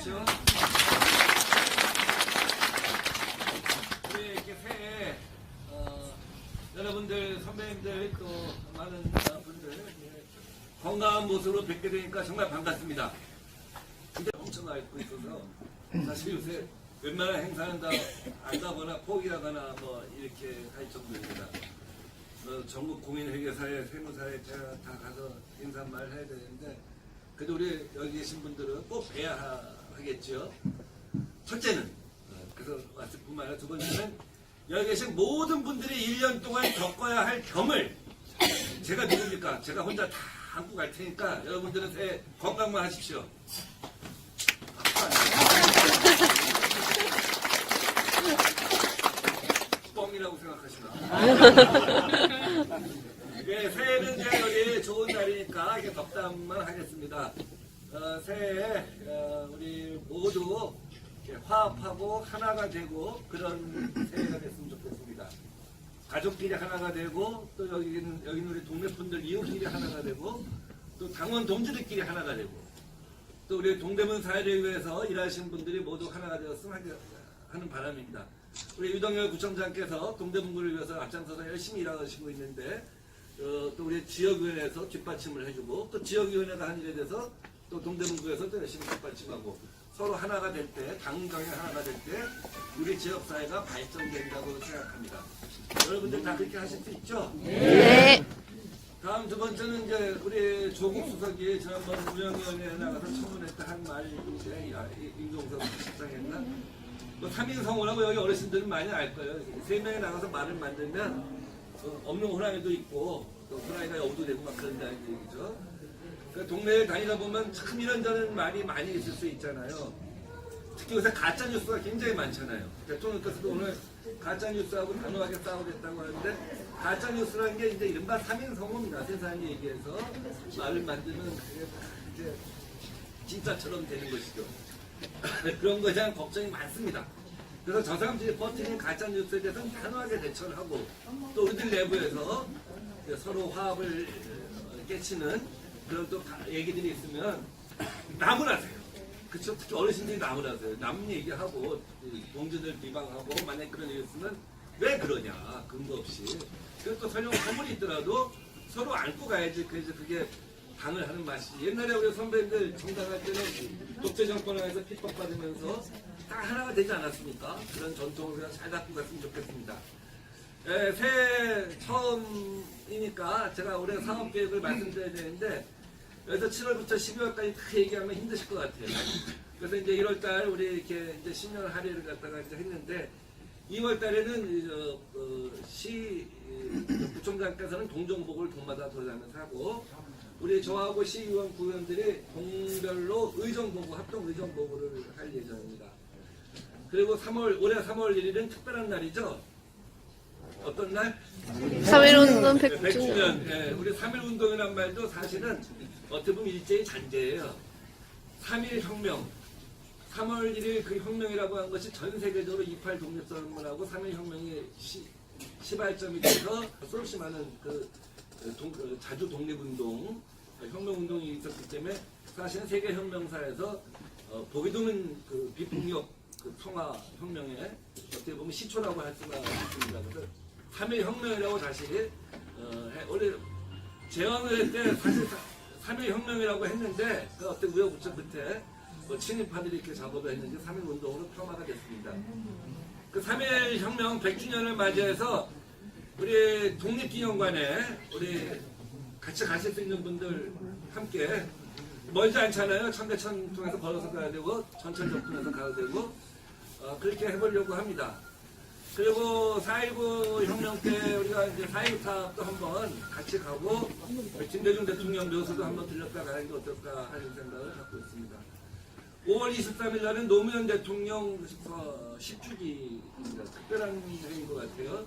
하십시오. 우리 이렇게 새해 어, 여러분들 선배님들 또 많은 분들 예, 건강한 모습으로 뵙게 되니까 정말 반갑습니다. 근데 엄청 앓고 있어서 사실 요새 웬만한 행사는 다안 가거나 포기하거나 뭐 이렇게 할 정도입니다. 어, 전국 공인회계사에 세무사에 다 가서 인사말 해야 되는데 그래도 우리 여기 계신 분들은 꼭 뵈야 하- 하겠죠. 첫째는 어, 그래서 뿐만 아니라 두 번째는 여기 계신 모든 분들이 1년 동안 겪어야 할 겸을 제가 누굽니까? 제가 혼자 다 안고 갈 테니까 여러분들은 새해 건강만 하십시오. 뻥이라고 생각하시나? 예, 새해는 이제 여기 좋은 날이니까 이렇게 덕담만 하겠습니다. 어, 새해 어, 우리 모두 화합하고 하나가 되고 그런 새해가 됐으면 좋겠습니다. 가족끼리 하나가 되고 또 여기 는 여기 우리 동네 분들 이웃끼리 하나가 되고 또 당원 동지들끼리 하나가 되고 또 우리 동대문 사회를 위해서 일하시는 분들이 모두 하나가 되었으면 하는 바람입니다. 우리 유동열 구청장께서 동대문구를 위해서 앞장서서 열심히 일하시고 있는데 어, 또 우리 지역위원회에서 뒷받침을 해주고 또 지역위원회가 한 일에 대해서 또 동대문구에서 또 열심히 뒷받침하고 서로 하나가 될 때, 당정이 하나가 될 때 우리 지역사회가 발전된다고 생각합니다. 여러분들 다 그렇게 하실 수 있죠? 네. 다음 두 번째는 이제 우리 조국 수석이 지난번 운영위원회에 나가서 청문회 때 한 말인데 임종석 실장했나? 뭐 3인 성우라고 여기 어르신들은 많이 알 거예요. 세 명이 나가서 말을 만들면 어, 없는 호랑이도 있고 또 호랑이가 여우도 되고 막 그런다는 얘기죠. 그 동네에 다니다 보면 참 이런저런 말이 많이 있을 수 있잖아요. 특히 요새 가짜 뉴스가 굉장히 많잖아요. 대통령께서도 오늘 가짜 뉴스하고 단호하게 싸우겠다고 하는데 가짜 뉴스라는 게 이제 이른바 3인 성우입니다. 세상에 얘기해서 말을 만들면 그게 이제 진짜처럼 되는 것이죠. 그런 것에 대한 걱정이 많습니다. 그래서 저 사람들이 버티는 가짜 뉴스에 대해서는 단호하게 대처를 하고 또 우리들 내부에서 서로 화합을 어, 깨치는 그런 또 가- 얘기들이 있으면 나무라세요. 그쵸? 특히 어르신들이 나무라세요. 남 얘기하고 이 동지들 비방하고 만약 그런 일이 있으면 왜 그러냐 근거 없이. 그래서 또 설령 선물이 있더라도 서로 안고 가야지 그래서 그게 당을 하는 맛이 옛날에 우리 선배들 정당할 때는 독재 정권에서 핍박받으면서 다 하나가 되지 않았습니까? 그런 전통을 그냥 잘 갖고 갔으면 좋겠습니다. 예, 새해 처음이니까 제가 올해 사업 계획을 말씀드려야 되는데 그래서 7월부터 12월까지 다 얘기하면 힘드실 것 같아요. 그래서 이제 1월달 우리 이렇게 이제 신년 할애를 갖다가 이제 했는데 2월달에는 어, 어, 시 이, 구청장께서는 동정복을 동마다 돌아가면서 하고 우리 저하고 시의원 구의원들이 동별로 의정보고 합동 의정보고를 할 예정입니다. 그리고 3월 올해 3월 1일은 특별한 날이죠. 어떤 날? 3.1운동 100주년. 100주년. 예, 우리 3.1 운동이란 말도 사실은 어떻게 보면 일제의 잔재예요. 3.1 혁명. 3월 1일 그 혁명이라고 한 것이 전 세계적으로 28 독립선언문하고 3.1 혁명이 시, 시발점이 돼서 수없이 많은 그, 동- 그 자주 독립운동, 혁명운동이 있었기 때문에 사실은 세계혁명사에서 어, 보기 드문 그 비폭력 그 평화 혁명의 어떻게 보면 시초라고 할 수가 있습니다. 그래서 3일 혁명이라고 다시 어, 해- 원래 제안을 할때 사실 3일 혁명이라고 했는데 그 어떤 우여곡절 끝에 뭐 친일파들이 이렇게 작업을 했는지 3일 운동으로 평화가 됐습니다. 그 3일 혁명 100주년을 맞이해서 우리 독립기념관에 우리 같이 가실 수 있는 분들 함께 멀지 않잖아요. 청계천 통해서 걸어서 가야 되고 전철역 통해서 가야 되고 어, 그렇게 해보려고 합니다. 그리고 4.19 혁명 때 우리가 이제 4.19 사업도 한번 같이 가고 김대중 대통령 묘소도 한번 들렸다 가는 게 어떨까 하는 생각을 갖고 있습니다. 5월 23일 날은 노무현 대통령 어, 10주기입니다. 특별한 해인 것 같아요.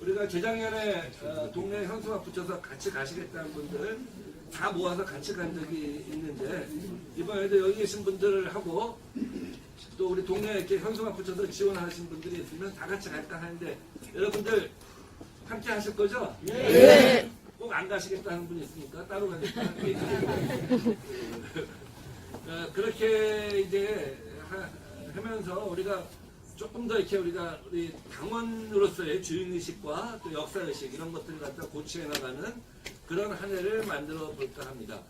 우리가 재작년에 어, 동네 현수막 붙여서 같이 가시겠다는 분들 다 모아서 같이 간 적이 있는데 이번에도 여기 계신 분들하고 또 우리 동네에 이렇게 현수막 붙여서 지원하신 분들이 있으면 다 같이 갈까 하는데 여러분들 함께 하실 거죠? 네. 꼭안 가시겠다는 분이 있으니까 따로 가겠다는 얘기 어, 그렇게 이제 하 면서 우리가 조금 더 이렇게 우리가 우리 당원으로서의 주인의식과 또 역사의식 이런 것들을 갖다 고치해 나가는 그런 한 해를 만들어 볼까 합니다.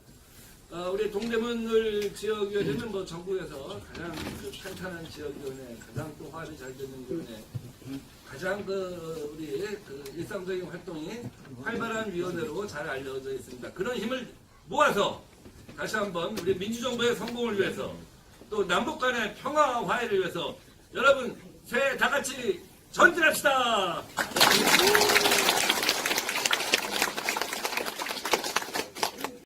어, 우리 동대문을 지역위원회는 뭐 전국에서 가장 그 탄탄한 지역위원회, 가장 또 화합이 잘 되는 위원회, 가장 그 우리 그 일상적인 활동이 활발한 위원회로 잘 알려져 있습니다. 그런 힘을 모아서 다시 한번 우리 민주정부의 성공을 위해서 또 남북 간의 평화 화해를 위해서 여러분 새해 다 같이 전진합시다.